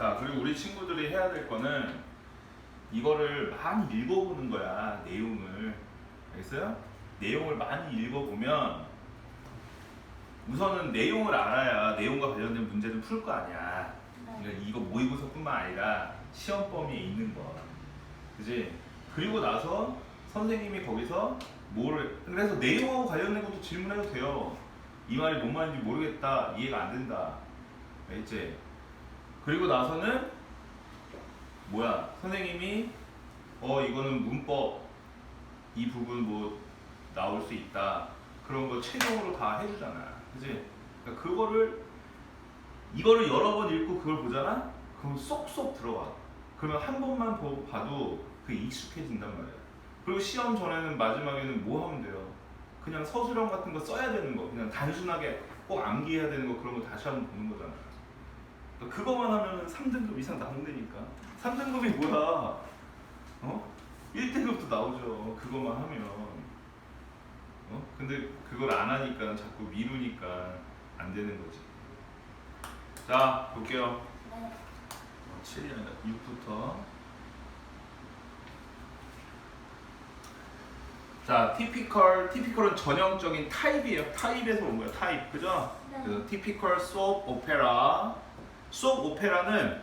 자, 그리고 우리 친구들이 해야 될 거는 이거를 많이 읽어보는 거야, 내용을. 알겠어요? 내용을 많이 읽어보면 우선은 내용을 알아야 내용과 관련된 문제를 풀 거 아니야. 네. 그러니까 이거 모의고사뿐만 아니라 시험 범위에 있는 거. 그지? 그리고 나서 선생님이 거기서 뭐를 그래서 내용하고 관련된 것도 질문해도 돼요. 이 말이 뭔 말인지 모르겠다. 이해가 안 된다. 알겠지? 그리고 나서는 뭐야? 선생님이 어 이거는 문법 이 부분 뭐 나올 수 있다. 그런 거 최종으로 다 해주잖아. 그지? 그러니까 그거를 이거를 여러 번 읽고 그걸 보잖아? 그럼 쏙쏙 들어가. 그러면 한 번만 보- 봐도 그게 익숙해진단 말이야. 그리고 시험 전에는 마지막에는 뭐 하면 돼요? 그냥 서술형 같은 거 써야 되는 거. 그냥 단순하게 꼭 암기해야 되는 거 그런 거 다시 한번 보는 거잖아. 그거만 하면 3등급 이상 나온다니까. 3등급이 뭐야? 어? 1등급도 나오죠. 그거만 하면. 어? 근데 그걸 안 하니까 자꾸 미루니까 안 되는 거지. 자, 볼게요. 네. 7이 아니라 6부터. 자, typical, typical은 전형적인 타입이에요. 타입에서 온 거예요. 타입, 그죠? 네. 그래서 soap opera는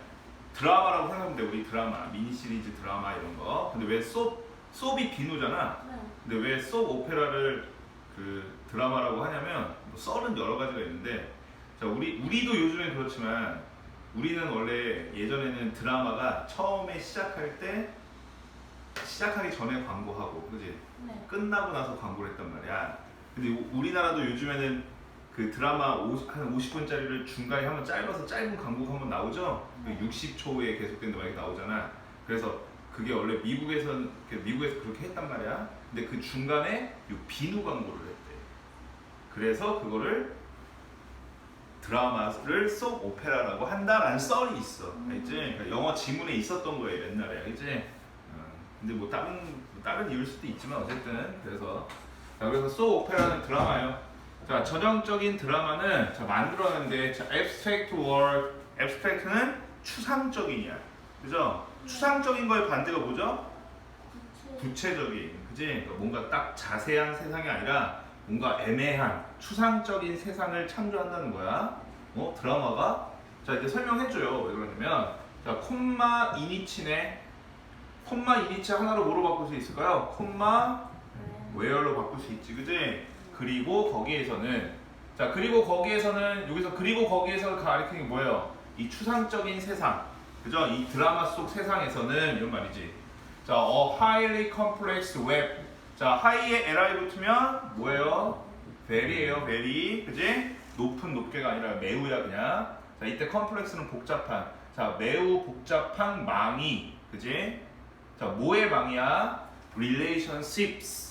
드라마라고 생각하면 돼. 우리 드라마, 미니 시리즈 드라마 이런 거. 근데 왜 soap, soap이 비누잖아. 네. 근데 왜 soap opera를 그 드라마라고 하냐면 뭐 썰은 여러 가지가 있는데 자 우리 우리도 요즘엔 그렇지만 우리는 원래 예전에는 드라마가 처음에 시작할 때 시작하기 전에 광고하고 그지 네. 끝나고 나서 광고를 했단 말이야. 근데 우- 우리나라도 요즘에는 그 드라마 50, 한 50분짜리를 중간에 한번 짧아서 짧은 광고가 한번 나오죠. 그 네. 60초에 계속된다 막 이렇게 나오잖아. 그래서 그게 원래 미국에선 그 미국에서 그렇게 했단 말이야. 근데 그 중간에 요 비누 광고를 했대. 그래서 그거를 드라마를 속 오페라라고 한다라는 썰이 있어. 알지? 그러니까 영어 지문에 있었던 거예요 옛날에, 알지? 어, 근데 뭐 다른 뭐 다른 이유일 수도 있지만 어쨌든 그래서 자 그래서 소 오페라는 드라마예요. 자 전형적인 드라마는 자 만들었는데 자 abstract word, abstract는 추상적인 이야, 그죠? 추상적인 거의 반대가 뭐죠? 구체. 구체적인, 그지? 그러니까 뭔가 딱 자세한 세상이 아니라 뭔가 애매한 추상적인 세상을 창조한다는 거야. 어 드라마가 자 이제 설명해줘요. 왜 그러냐면 자 콤마 이니치네 콤마 이니치 하나로 뭐로 바꿀 수 있을까요? 콤마 네. 웨어로 바꿀 수 있지, 그지? 그리고 거기에서는 자 그리고 거기에서는 여기서 그리고 거기에서 가리키는 게 뭐예요? 이 추상적인 세상, 그죠? 이 드라마 속 세상에서는 이런 말이지. 자, a highly complex web. 자, high에 li 붙으면 뭐예요? very예요, very, 그지? 높은 높게가 아니라 매우야 그냥. 자, 이때 complex는 복잡한. 자, 매우 복잡한 망이, 그지? 자, 뭐의 망이야? relationships.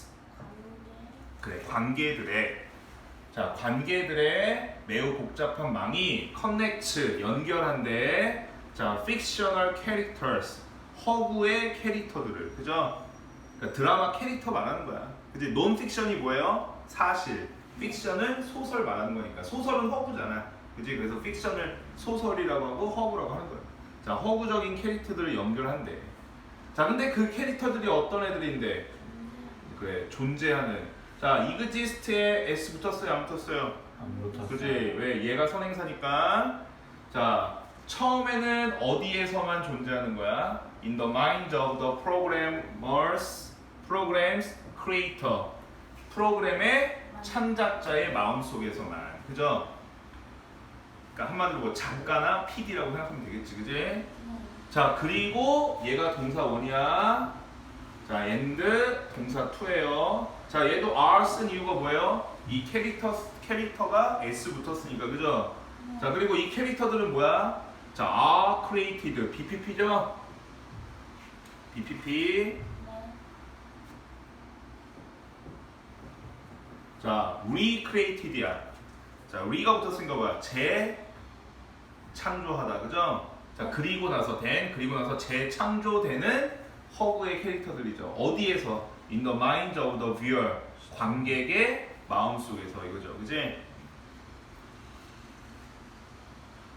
그래 관계들의 자 관계들의 매우 복잡한 망이 connect 연결한데 자 fictional characters 허구의 캐릭터들을 그죠? 그러니까 드라마 캐릭터 말하는 거야. 그지? 논 픽션이 뭐예요? 사실. 픽션은 소설 말하는 거니까 소설은 허구잖아. 그지? 그래서 픽션을 소설이라고 하고 허구라고 하는 거야. 자 허구적인 캐릭터들을 연결한대. 자 근데 그 캐릭터들이 어떤 애들인데? 그래 존재하는 자 이그지스트에 s 붙었어요 안 붙었어요. 안 붙었어. 그지? 왜? 얘가 선행사니까. 자 처음에는 어디에서만 존재하는 거야? In the mind of the programmers programs creator. 프로그램의 창작자의 마음 속에서만. 그죠? 그러니까 한마디로 뭐 작가나 PD라고 생각하면 되겠지 그지? 네. 자 그리고 얘가 동사 원이야. 자 and 동사 투예요 자 얘도 R 쓴 이유가 뭐예요? 이 캐릭터 캐릭터가 S 붙었으니까 그죠? 네. 자 그리고 이 캐릭터들은 뭐야? 자 are created BPP죠? BPP 네. 자 recreated야 자 re가 붙었으니까 뭐야? 재창조하다 그죠? 자 그리고 나서 된 그리고 나서 재창조되는 허구의 캐릭터들이죠 어디에서? In the mind of the viewer 관객의 마음 속에서 이거죠 그지?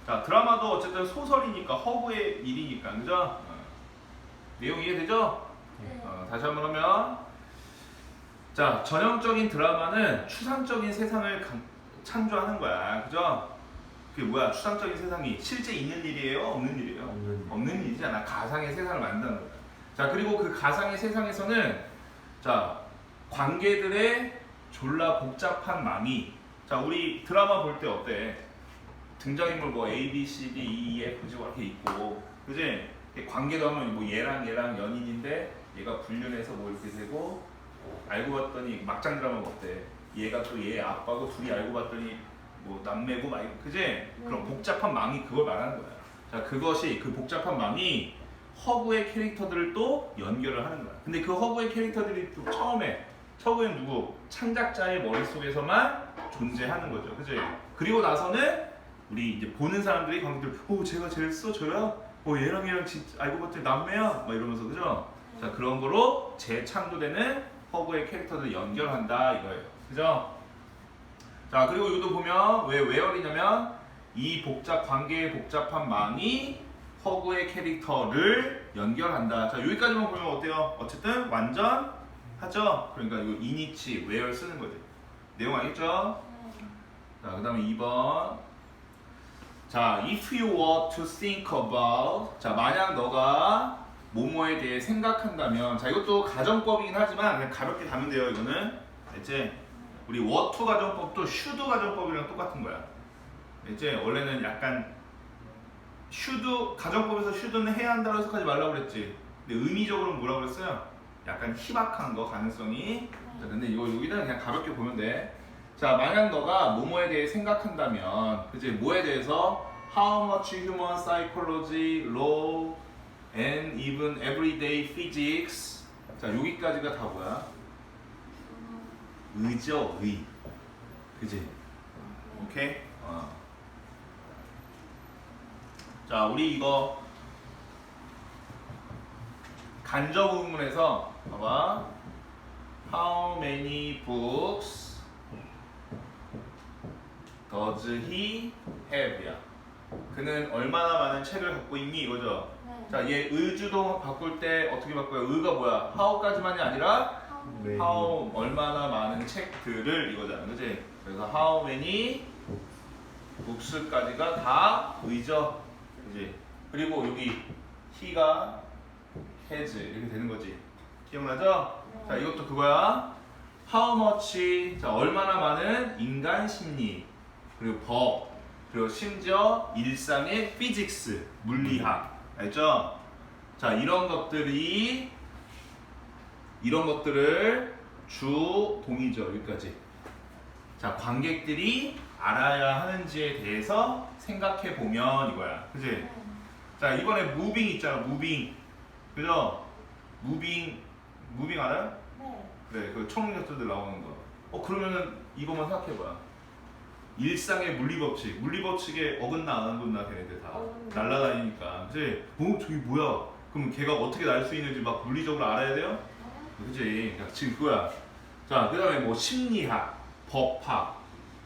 자 드라마도 어쨌든 소설이니까 허구의 일이니까 그죠? 어. 내용 이해되죠? 네. 어, 다시 한번 하면 자 전형적인 드라마는 추상적인 세상을 강- 창조하는 거야 그죠? 그게 뭐야 추상적인 세상이 실제 있는 일이에요 없는 일이에요? 없는 없는 일이잖아 가상의 세상을 만드는 거야 자 그리고 그 가상의 세상에서는 자 관계들의 졸라 복잡한 맘이 자 우리 드라마 볼 때 어때? 등장인물 뭐 A, B, C, D, E, F, G 이렇게 있고 그지? 관계도 하면 뭐 얘랑 얘랑 연인인데 얘가 불륜해서 뭐 이렇게 되고 알고 봤더니 막장 드라마 어때? 얘가 또 얘 아빠고 둘이 알고 봤더니 뭐 남매고 막 그지? 그런 복잡한 망이 그걸 말하는 거야. 자 그것이 그 복잡한 망이 허구의 캐릭터들을 또 연결을 하는 거야. 근데 그 허구의 캐릭터들이 또 처음에 처음엔 누구? 창작자의 머릿속에서만 존재하는 거죠. 그지 그리고 나서는 우리 이제 보는 사람들이 관객들 오 제가 제일 써줘요? 오 얘랑 얘랑 진짜 알고 봤더니 남매야? 막 이러면서 그죠? 자 그런 거로 재창조되는 허구의 캐릭터들 연결한다 이거예요. 그죠? 자 그리고 이것도 보면 왜 웨어리냐면 이 복잡 관계의 복잡한 망이 허구의 캐릭터를 연결한다 자 여기까지만 보면 어때요 어쨌든 완전 하죠 그러니까 이거 이니치 웨어 쓰는 거지 내용 알겠죠 네. 자, 그 다음에 2번. 자, if you were to think about. 자, 만약 너가 뭐뭐에 대해 생각한다면. 자, 이것도 가정법이긴 하지만 그냥 가볍게 가면 돼요, 이거는. 알지? 우리 to 가정법도 should 가정법이랑 똑같은 거야. 알지? 원래는 약간 should, 가정법에서 should는 해야 한다고 해석하지 말라고 그랬지. 근데 의미적으로는 뭐라고 그랬어요? 약간 희박한 거, 가능성이. 자, 근데 이거 여기다 그냥 가볍게 보면 돼. 자, 만약 너가 뭐뭐에 대해 생각한다면, 그지? 뭐에 대해서 how much human psychology, law, and even everyday physics. 자, 여기까지가 다 뭐야? 의죠, 의. 그지? 오케이? 어. 자, 우리 이거 간접 부분에서 봐봐. How many books does he have야? 그는 얼마나 많은 책을 갖고 있니 이거죠. 네. 자, 얘 의주동 바꿀 때 어떻게 바꿔요? 의가 뭐야? how까지만이 아니라 네. how 얼마나 많은 책들을 이거잖아, 그지? 그래서 how many books까지가 다 의죠, 그지? 그리고 여기 he가 has 이렇게 되는 거지. 기억나죠? 네. 자, 이것도 그거야. How much? 자, 얼마나 많은 인간 심리 그리고 법 그리고 심지어 일상의 피직스 물리학 알죠? 자, 이런 것들이 이런 것들을 주 동의죠 여기까지. 자, 관객들이 알아야 하는지에 대해서 생각해 보면 이거야, 그지? 네. 자, 이번에 무빙 있잖아, 무빙, 그죠? 무빙, 무빙 알아요? 네. 그래, 그 초능력자들 나오는 거. 어, 그러면은 이것만 생각해 봐. 일상의 물리 법칙, 물리 법칙에 어긋나 안 어긋나 걔네들 다 어긋나. 날라다니니까, 그지? 어, 저기 뭐야? 그럼 걔가 어떻게 날 수 있는지 막 물리적으로 알아야 돼요? 그지? 그러니까 지금 그거야. 자, 그 다음에 뭐 심리학, 법학,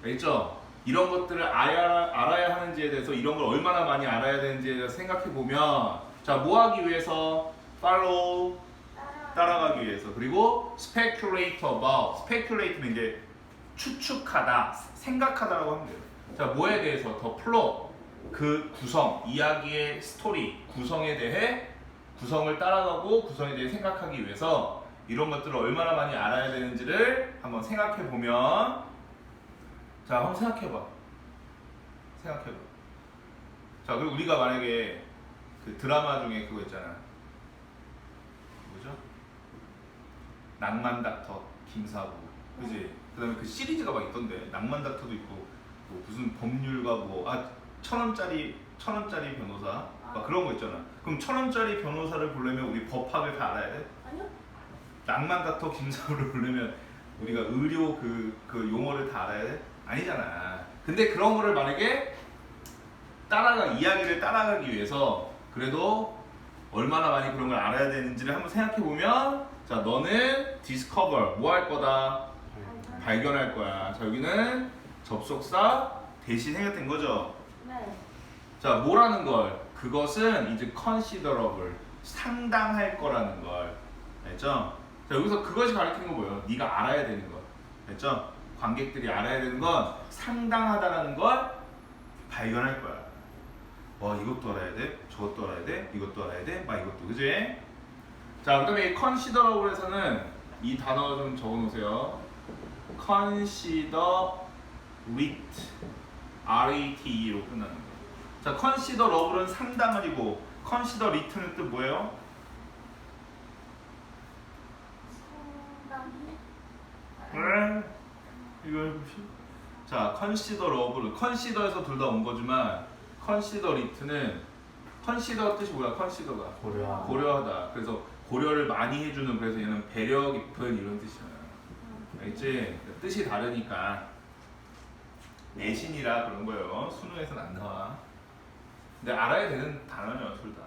알겠죠? 이런 것들을 알아야, 알아야 하는지에 대해서 이런 걸 얼마나 많이 알아야 되는지에 대해서 생각해 보면, 자, 뭐 하기 위해서? follow 따라. 따라가기 위해서. 그리고 speculate about. speculate는 이제 추측하다 생각하다라고 하면 돼요. 자 뭐에 대해서? 더 플롯 그 구성 이야기의 스토리 구성에 대해 구성을 따라가고 구성에 대해 생각하기 위해서 이런 것들을 얼마나 많이 알아야 되는지를 한번 생각해 보면 자 한번 생각해 봐 생각해 봐 자 그리고 우리가 만약에 그 드라마 중에 그거 있잖아 뭐죠? 낭만 닥터 김사부 그지? 그 다음에 그 시리즈가 막 있던데 낭만 닥터도 있고 뭐 무슨 법률가 뭐아 천 원짜리 천 원짜리 변호사 막 그런 거 있잖아 그럼 천 원짜리 변호사를 보려면 우리 법학을 다 알아야 돼? 아니요. 낭만 닥터 김사부를 보려면 우리가 의료 그, 그 용어를 다 알아야 돼? 아니잖아 근데 그런 거를 만약에 따라가 이야기를 따라가기 위해서 그래도 얼마나 많이 그런 걸 알아야 되는지를 한번 생각해 보면 자 너는 디스커버 뭐 할 거다 발견할 거야 자 여기는 접속사 대신 생략된 거죠 네. 자, 뭐라는 걸? 그것은 이제 considerable, 상당할 거라는 걸. 알죠? 자, 여기서 그것이 가리키는 거 뭐예요? 네가 알아야 되는 거. 알죠? 관객들이 알아야 되는 건 상당하다라는 걸 발견할 거야. 와, 이것도 알아야 돼, 저것도 알아야 돼, 이것도 알아야 돼, 막 이것도, 그지? 자, 그다음에 이 considerable에서는 이 단어 좀 적어놓으세요. considerate, R-A-T-E로 끝나는 거. 자, considerable은 상당한이고 considerate는 뜻 뭐예요? 상당히 네. 이거 해보시. 자, considerable, consider에서 둘 다 온 거지만 considerate는 consider 뜻이 뭐야? consider가 고려. 고려하다. 그래서 고려를 많이 해주는 그래서 얘는 배려 깊은 이런 뜻이야. 알지? 뜻이 다르니까 내신이라 그런 거예요. 수능에서는 안 나와. 근데 알아야 되는 단어예요, 둘 다.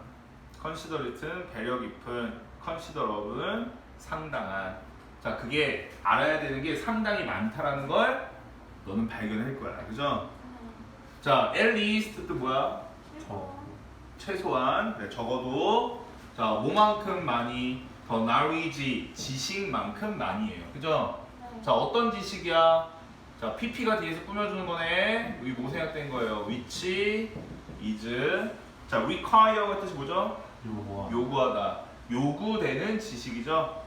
considerate는 배려 깊은, considerable는 상당한. 자, 그게 알아야 되는 게 상당히 많다라는 걸 너는 발견할 거야, 그죠? 자, at least 또 뭐야? 저. 최소한 네, 적어도 자 뭐만큼 많이 더 knowledge 지식만큼 많이에요 그죠? 자 어떤 지식이야? 자 PP가 뒤에서 꾸며주는 거네 여기 뭐 생략된 거예요? which is 자 require가 뜻이 뭐죠? 요구하다 요구되는 지식이죠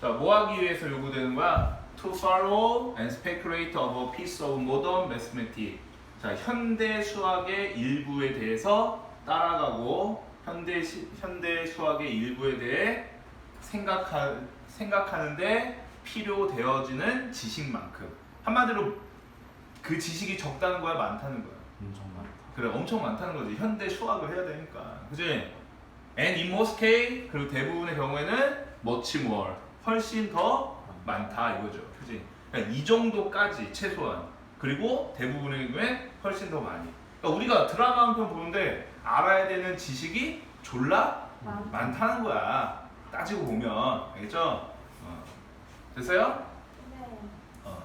자 뭐 하기 위해서 요구되는 거야? to follow and speculate of a piece of modern mathematics 자 현대 수학의 일부에 대해서 따라가고 현대 시, 현대 수학의 일부에 대해 생각하, 생각하는데 필요되어지는 지식만큼. 한마디로 그 지식이 적다는 거야 많다는 거야? 엄청 많다. 그래 엄청 많다는 거지. 현대 수학을 해야 되니까. 그지? And in most case 그리고 대부분의 경우에는 much more 훨씬 더 많다 이거죠 그지 그러니까 이 정도까지 최소한 그리고 대부분의 경우에 훨씬 더 많이 그러니까 우리가 드라마 한 편 보는데 알아야 되는 지식이 졸라 많다. 많다는 거야 따지고 보면 알겠죠 어. 됐어요? 네. 어.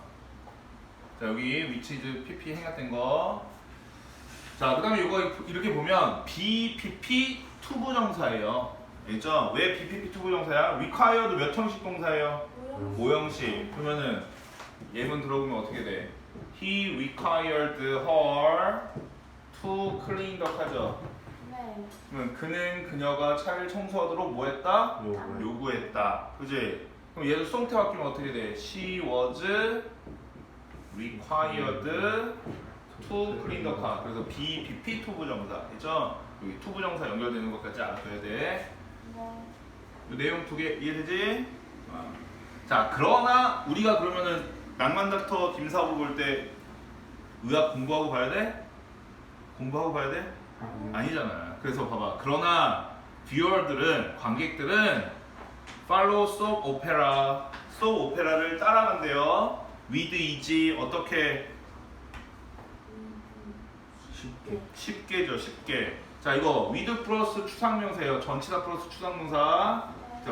자 여기 위치즈 PP 행각된 거. 자 그다음에 이거 이렇게 보면 BPP 투부정사예요. 알죠? 왜 BPP 투부정사야? required 몇 형식 동사예요? 모형 5형식. 그러면은 예문 들어보면 어떻게 돼? He required her to clean the car. 네. 그러면 그는 그녀가 차를 청소하도록 뭐 했다? 요거. 요구했다. 그지? 그럼 얘도 수동태 바뀌면 어떻게 돼? She was required to clean the car. 그래서 B, B, P 투부 정사. 있죠? 여기 투부 정사 연결되는 것까지 알아둬야 돼. 네. 이 내용 두 개 이해되지? 어. 자, 그러나 우리가 그러면은 낭만 닥터 김사부 볼 때 의학 공부하고 봐야 돼? 공부하고 봐야 돼? 아니잖아. 그래서 봐봐. 그러나 뷰어들은 관객들은 follow soap opera, soap opera를 따라간대요. with is 어떻게 음, 쉽게. 쉽게죠, 쉽게. 자, 이거 with 플러스 추상명사예요. 전치사 플러스 추상명사. 자,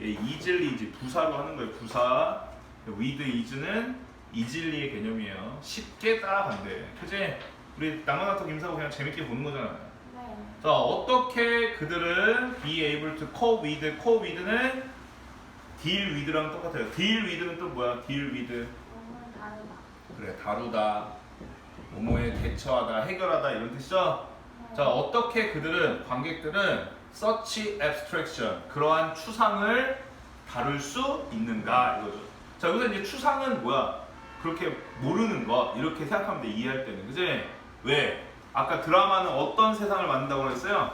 예, easily 부사로 하는 거예요. 부사. with is는 easily 개념이에요. 쉽게 따라간대. 그지? 우리 낭만아터 김사고 그냥 재밌게 보는 거잖아. 네. 자, 어떻게 그들은 be able to cope with, cope with는 deal with랑 똑같아요. deal with는 또 뭐야? deal with. 다르다. 그래, 다루다. 뭐뭐에 대처하다, 해결하다 이런 뜻이죠? 네. 자, 어떻게 그들은, 관객들은 such abstraction, 그러한 추상을 다룰 수 있는가 이거죠. 자, 여기서 이제 추상은 뭐야? 그렇게 모르는 거, 이렇게 생각하면 돼, 이해할 때는. 그지? 왜? 아까 드라마는 어떤 세상을 만든다고 그랬어요?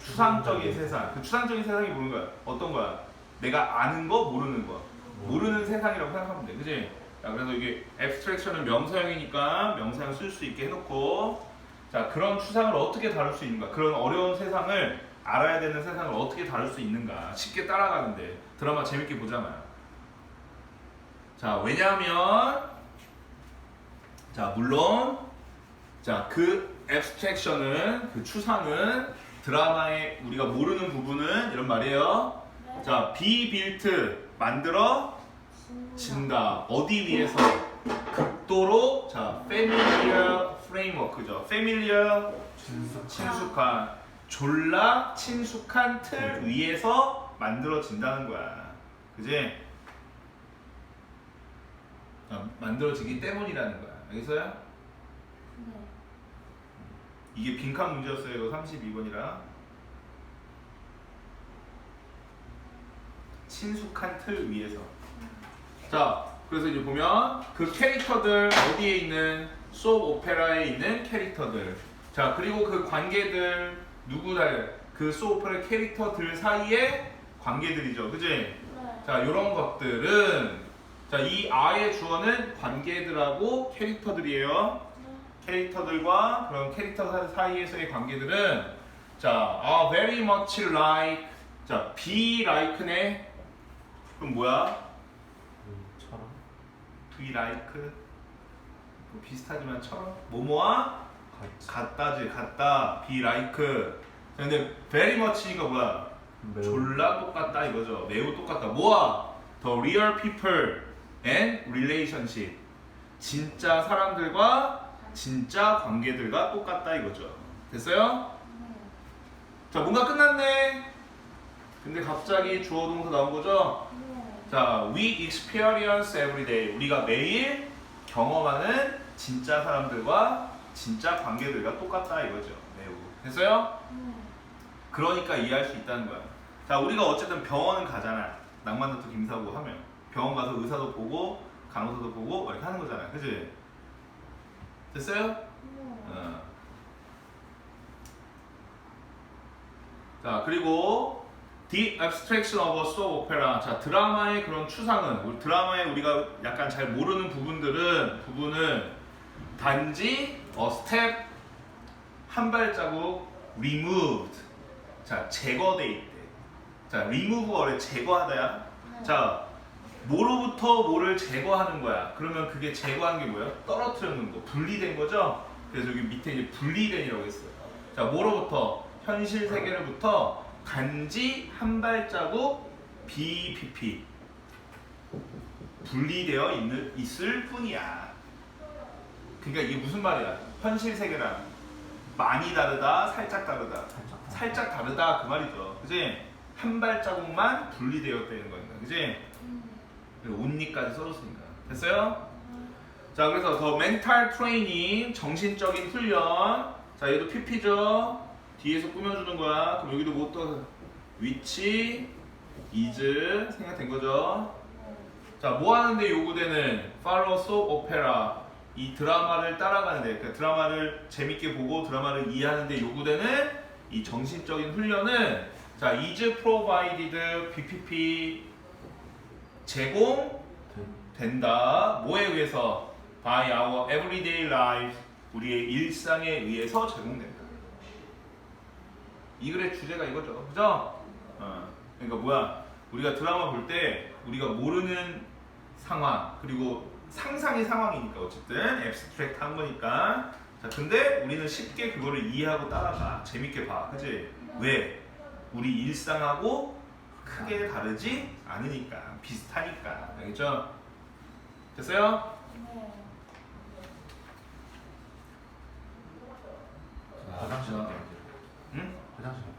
추상적인 세상. 그 추상적인 세상이 뭐는 거야? 어떤 거야? 내가 아는 거, 모르는 거. 모르는 세상이라고 생각하면 돼. 그지? 자, 그래서 이게 abstraction은 명사형이니까 명사형 쓸 수 있게 해놓고 자, 그런 추상을 어떻게 다룰 수 있는가? 그런 어려운 세상을 알아야 되는 세상을 어떻게 다룰 수 있는가? 쉽게 따라가는데 드라마 재밌게 보잖아요. 자, 왜냐하면 자, 물론 자, 그 abstraction은 그 추상은 드라마에 우리가 모르는 부분은 이런 말이에요. 네. 자, be built 만들어 진다. 어디 위해서? 그 극도로 자 familiar framework죠. familiar 친숙. 친숙한 졸라 친숙한 틀 위에서 만들어진다는 거야. 그지? 어, 만들어지기 때문이라는 거야. 알겠어요? 네. 이게 빈칸 문제였어요. 이거 32번이라. 친숙한 틀 위에서. 자, 그래서 이제 보면 그 캐릭터들 어디에 있는 수업 오페라에 있는 캐릭터들. 자, 그리고 그 관계들 누구들 그 수업 오페라 캐릭터들 사이의 관계들이죠. 그지? 네. 자, 이런 것들은 자, 이 아의 주어는 관계들하고 캐릭터들이에요. 캐릭터들과 그런 캐릭터 사- 사이에서의 관계들은 자, are very much like 자, be like네. 그럼 뭐야? 처럼. be like 뭐 비슷하지만 처럼 뭐뭐와. 같다지 같다 be like 근데 very much니까 뭐야? 매우. 졸라 똑같다 이거죠. 매우 똑같다. 뭐야? The real people and relationship. 진짜 사람들과 진짜 관계들과 똑같다 이거죠. 됐어요? 네. 자, 뭔가 끝났네. 근데 갑자기 주어 동사 나온 거죠? 네. 자, we experience every day. 우리가 매일 경험하는 진짜 사람들과 진짜 관계들과 똑같다 이거죠. 매우. 됐어요? 네. 그러니까 이해할 수 있다는 거야. 자, 우리가 어쨌든 병원은 가잖아. 낭만도터 김사고 하면 병원 가서 의사도 보고 간호사도 보고 이렇게 하는 거잖아. 그지? 됐어요? 네. 어. 자, 그리고 The abstraction of a soap opera. 자, 드라마의 그런 추상은 우리 드라마에 우리가 약간 잘 모르는 부분들은 부분은 단지 a step 한 발자국 removed. 자, 제거돼 있대. 자, remove가 원래 제거하다야. 네. 자, 뭐로부터 뭐를 제거하는 거야. 그러면 그게 제거한 게 뭐야? 떨어뜨리는 거, 분리된 거죠? 그래서 여기 밑에 이제 분리된이라고 했어요. 자, 뭐로부터? 현실 세계로부터 단지 한 발자국 BPP 분리되어 있는, 있을 뿐이야. 그러니까 이게 무슨 말이야? 현실 세계랑 많이 다르다, 살짝 다르다. 살짝. 살짝 다르다 그 말이죠. 그지? 한 발자국만 분리되었다는 거니까. 그지? 음. 그리고 온니까지 써줬으니까. 됐어요? 자, 그래서 더 멘탈 트레이닝, 정신적인 훈련. 자, 얘도 PP죠? 뒤에서 꾸며주는 거야. 그럼 여기도 뭐 또, 위치, 이즈, 생각된 거죠? 자, 뭐 하는데 요구되는 소프 오페라. 이 드라마를 따라가는데, 그 드라마를 재밌게 보고 드라마를 이해하는데 요구되는 이 정신적인 훈련은 자, is provided BPP 제공 된. 된다. 뭐에 의해서? By our everyday life. 우리의 일상에 의해서 제공된다. 이 글의 주제가 이거죠. 그죠? 어, 그러니까 뭐야? 우리가 드라마 볼 때 우리가 모르는 상황 그리고 상상의 상황이니까 어쨌든 앱스트랙트한 거니까. 자 근데 우리는 쉽게 그거를 이해하고 따라가. 재밌게 봐. 그지? 왜? 우리 일상하고 크게 다르지 않으니까. 비슷하니까. 알겠죠? 됐어요? 네. 자, 아, Naszym.